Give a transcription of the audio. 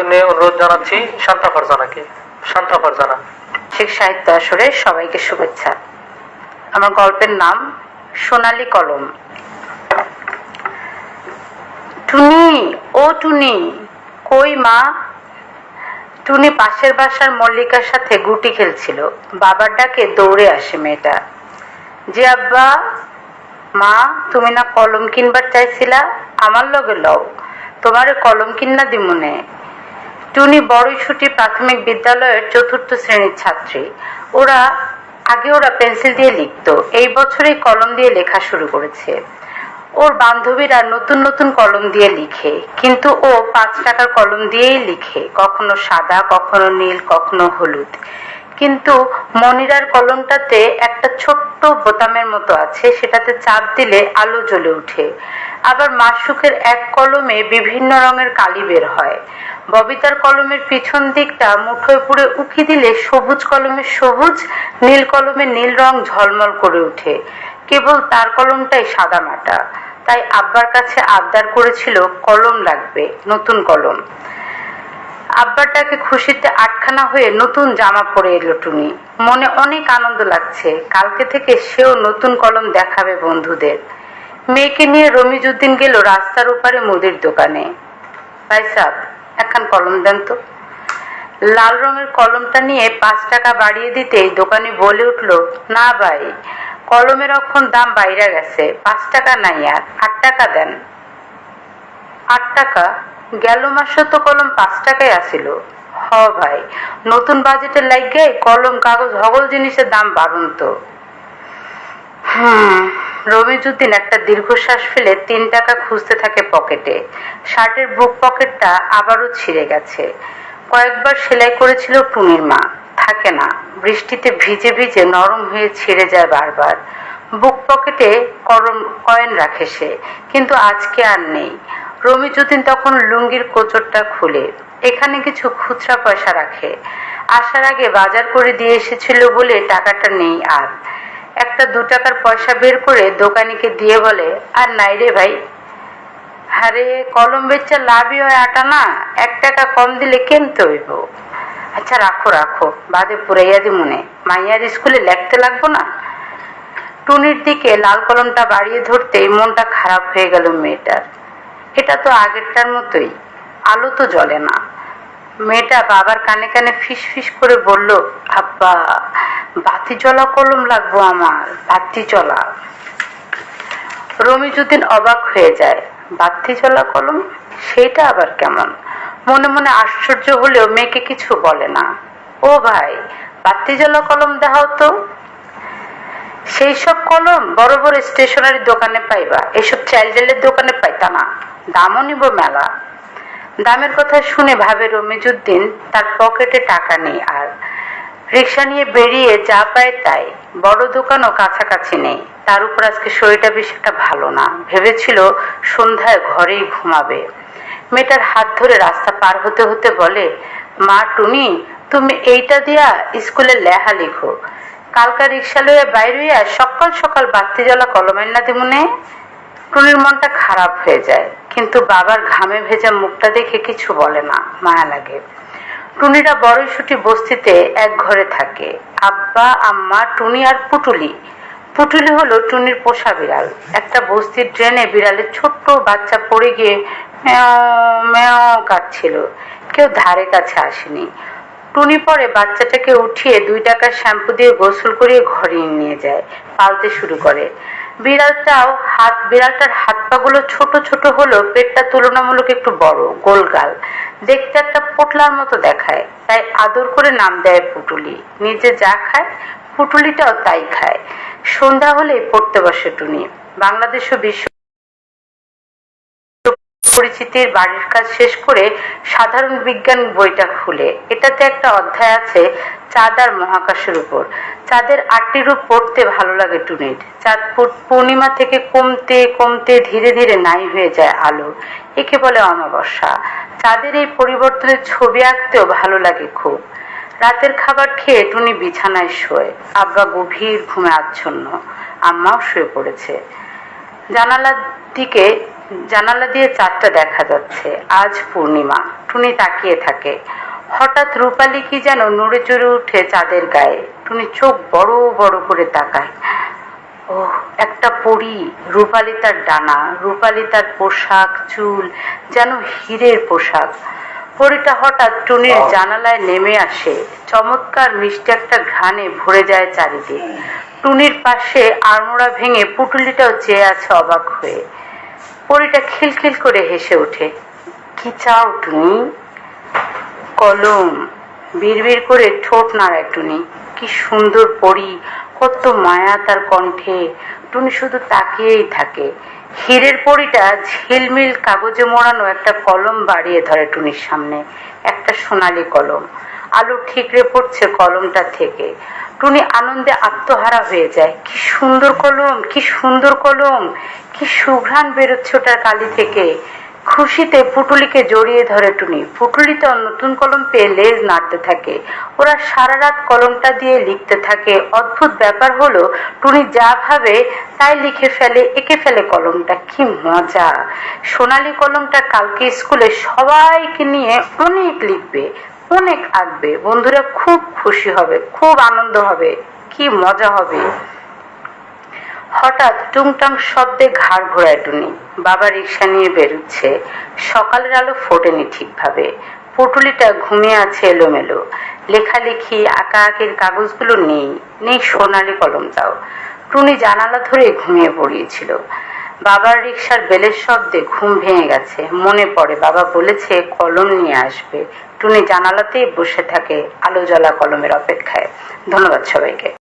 জন্মদিনে অনুরোধ জানাচ্ছি, শান্তা ফারজানাকে শান্তা ফারজানা শিখ সাহিত্য আসরে সবাইকে শুভেচ্ছা। আমার গল্পের নাম সোনালী কলম। টুনি, ও টুনি, কই মা? টুনি পাশের বাসার মল্লিকার সাথে গুটি খেলছিল। বাবার ডাকে দৌড়ে আসে মেয়েটা। জি আব্বা, মা, তুমি না কলম কিনবার চাইছিলা? আমার লগে লও। তোমারে কলম কিন্না দিমুনে। টুনি বড়ইছুটি প্রাথমিক বিদ্যালয়ের চতুর্থ শ্রেণির ছাত্রী। ওরা, আগে ওরা পেন্সিল দিয়ে লিখতো। এই বছরেই কলম দিয়ে লেখা শুরু করেছে। ওর বান্ধবীরা নতুন নতুন কলম দিয়ে লিখে, কিন্তু ও পাঁচ টাকার কলম দিয়েই লিখে, কখনো সাদা, কখনো নীল, কখনো হলুদ। কিন্তু মনিরার কলমটাতে একটা ছোট্ট বোতামের মতো আছে, সেটাতে চাপ দিলে আলো জ্বলে ওঠে। আবার মাসুকের এক কলমে বিভিন্ন রঙের কালি বের হয়। ববিতার কলমের পিছন দিকটা মুঠোয় পুড়ে উকি দিলে সবুজ কলমে সবুজ, নীল কলমের নীল রং ঝলমল করে ওঠে। কেবল তার কলমটাই সাদা মাটা। তাই আব্বার কাছে আবদার করেছিল, কলম লাগবে, নতুন কলম। আব্বারটাকে খুশিতে আটখানা হয়ে নতুন জামা পরে এলো টুনি। মনে অনেক আনন্দ লাগছে। কালকে থেকে সেও নতুন কলম দেখাবে বন্ধুদের। মেয়েকে নিয়ে রমিজুদ্দিন গেল রাস্তার ওপারে মুদির দোকানে। ভাই সাহ একখান কলম দেন তো। লাল রঙের কলমটা নিয়ে পাঁচ টাকা বাড়িয়ে দিতেই দোকানি বলে উঠল, না ভাই, কলমের অক্ষণ দাম বাইরে গেছে, পাঁচ টাকা নাই আর, আট টাকা দেন। আট টাকা? গেল মাসে তো কলম পাঁচ টাকায় আসিল। হ ভাই, নতুন বাজেটের লাগে কলম, কাগজ, হগল জিনিসের দাম বাড়ুন তো হুম রবিজুদ্দিন একটা দীর্ঘশ্বাস ফেলে তিন টাকা খুঁজতে থাকে পকেটে। শার্টের বুক পকেটটা আবারও ছিঁড়ে গেছে। কয়েকবার সেলাই করেছিল টুনির মা। থাকে না, বৃষ্টিতে ভিজে ভিজে নরম হয়ে ছিঁড়ে যায় বারবার। বুক পকেটে করম, কয়েন রাখে সে, কিন্তু আজকে আর নেই। রমিজুদ্দিন তখন লুঙ্গির কোচরটা খুলে, এখানে কিছু খুচরা পয়সা রাখে। আসার আগে বাজার করে দিয়ে এসেছিল বলে টাকাটা নেই আর। একটা দু টাকার পয়সা বের করে দোকানিকে দিয়ে বলে, আর নাই রে ভাই। আরে, কলম বেচা লাভই হয় আটা না, এক টাকা কম দিলে কেনতে হইব? আচ্ছা রাখো রাখো, বাদে পুরাইয়া দি মনে। মাইয়ার স্কুলে লেখতে লাগবো না? টুনির দিকে লাল কলমটা বাড়িয়ে ধরতেই মনটা খারাপ হয়ে গেল মেয়েটার। এটা তো আগেরটার মতোই, আলো তো জ্বলে না। মেয়েটা বাবার কানে কানে ফিস ফিস করে বলল, আব্বা বাতি জ্বলা কলম লাগবো আমার, বাতি জ্বলা। রমিজুদ্দিন অবাক হয়ে যায়, বাতি জ্বলা কলম? সেটা আবার কেমন? মনে মনে আশ্চর্য হলেও মেয়েকে কিছু বলে না। ও ভাই, বাতি জ্বলা কলম দেখাও তো। সেই সব কলম বড় বড় স্টেশনারি দোকানে পাইবা, এসব চাইল্ডের দোকানে পাইতা না। দামও নিব মেলা। দামের কথা শুনে ভাবে রমিজুদ্দিন তার পকেটে টাকা নেই আর রিক্সা নিয়ে বেরিয়ে যা পায় তাই। বড় দোকানও কাছাকাছি নেই। তার উপর আজকে শরীরটা বেশ একটা ভালো না। ভেবেছিল সন্ধ্যায় ঘরেই ঘুমাবে। মেয়েটার হাত ধরে রাস্তা পার হতে হতে বলে, মা, টুনি, তুমি এইটা দিয়া স্কুলে লেহা লিখো। কালকা রিক্সা লইয়া বাইর সকাল সকাল বাতি জ্বলা কলমের না দিমুনে? টুনির মনটা খারাপ হয়ে যায়, কিন্তু বাবার ঘামে ভেজা মুখটা দেখে কিছু বলে না, মায়া লাগে। টুনিরা বড়ই ছুটি বস্তিতে এক ঘরে থাকে। আব্বা, আম্মা, টুনি আর পুটুলি। পুটুলি হলো টুনির পোষা বিড়াল। একটা বস্তির ড্রেনে বিড়ালের ছোট্ট বাচ্চা পড়ে গিয়ে ম্যাও ম্যাও কাটছিল কেউ ধারে কাছে আসেনি। টুনি পরে বাচ্চাটাকে উঠিয়ে দুই টাকার শ্যাম্পু দিয়ে গোসল করিয়ে ঘরে নিয়ে যায়। পালতে শুরু করে। বিড়ালটাও হাত, বিড়ালটার হাত পাগুলো ছোট ছোট হলেও পেটটা তুলনামূলক একটু বড়, গোলগাল। দেখতে একটা পোটলার মতো দেখায়, তাই আদর করে নাম দেয় পুটুলি। নিজে যা খায়, পুটুলিটাও তাই খায়। সন্ধ্যা হলেই পড়তে বসে টুনি। বাংলাদেশ ও বিশ্ব পরিচিতির বাড়ির কাজ শেষ করে সাধারণ বিজ্ঞান বইটা খুলে। এটাতে একটা অধ্যায় আছে চাঁদ আর মহাকাশের উপর। চাঁদের আটটি রূপ পড়তে ভালো লাগে টুনির। চাঁদ পূর্ণিমা থেকে কমতে কমতে ধীরে ধীরে নাই হয়ে যায় আলো। একে বলে অমাবস্যা। চাঁদের এই পরিবর্তনের ছবি আঁকতেও ভালো লাগে খুব। রাতের খাবার খেয়ে টুনি বিছানায় শোয়। আব্বা গভীর ঘুমে আচ্ছন্ন। আম্মাও শুয়ে পড়েছে। জানালার দিকে জানালা দিয়ে চাঁদটা দেখা যাচ্ছে। আজ পূর্ণিমা। টুনি তাকিয়ে থাকে। হঠাৎ রূপালি কি যেন নড়ে চড়ে উঠে চাঁদের গায়ে। টুনি চোখ বড় বড় করে তাকায়। ও একটা পরি। রূপালি তার ডানা রূপালি তার পোশাক চুল যেন হীরের পোশাক। পরিটা হঠাৎ টুনির জানালায় নেমে আসে। চমৎকার মিষ্টি একটা ঘ্রাণে ভরে যায় চারিদিক। টুনির পাশে আড়মোড়া ভেঙে পুটুলিটাও চেয়ে আছে অবাক হয়ে। পরীটা খিলখিল করে হেসে ওঠে। কি চাও টুনি? কলম। বিড়বিড় করে ঠোঁট নাড়ায় টুনি। কি সুন্দর পরি, কত মায়া তার কণ্ঠে। টুনি শুধু তাকিয়েই থাকে। হীরের পরিটা ঝিলমিল কাগজে মোড়ানো একটা কলম বাড়িয়ে ধরে টুনির সামনে। একটা সোনালি কলম। আলো ঠিকরে পড়ছে কলমটা থেকে। টুনি আনন্দে আত্মহারা হয়ে যায়। কি সুন্দর কলম, কি সুন্দর কলম, কি সুঘ্রাণ বেরোচ্ছে ওটার কালি থেকে। খুশিতে পুটুলিকে জড়িয়ে ধরে টুনি। পুটুলি তো নতুন কলম পেয়ে লেজ নাড়তে থাকে। ওরা সারা রাত কলমটা দিয়ে লিখতে থাকে। অদ্ভুত ব্যাপার হলো, টুনি যা ভাবে তাই লিখে ফেলে, এঁকে ফেলে কলমটা। কি মজা! সোনালী কলমটা কালকে স্কুলে সবাইকে নিয়ে অনেক লিখবে। অনেক আঁকবে বন্ধুরা খুব খুশি হবে, খুব আনন্দ হবে, কি মজা হবে। হঠাৎ টুংটাং শব্দে ঘাড় ঘোরায় টুনি। বাবা রিক্সা নিয়ে বেরোচ্ছে। সকালের আলো ফোটেনি ঠিকভাবে। পুটুলিটা ঘুমিয়ে আছে এলোমেলো। লেখালেখি আঁকা আঁকির কাগজগুলো নেই নেই সোনালি কলম কলমটাও টুনি জানালা ধরে ঘুমিয়ে পড়িয়েছিল। বাবার রিক্সার বেলের শব্দে ঘুম ভেঙে গেছে। মনে পড়ে, বাবা বলেছে, কলম নিয়ে আসবে। টুনি জানালাতেই বসে থাকে আলো জ্বলা কলমের অপেক্ষায়। ধন্যবাদ সবাইকে।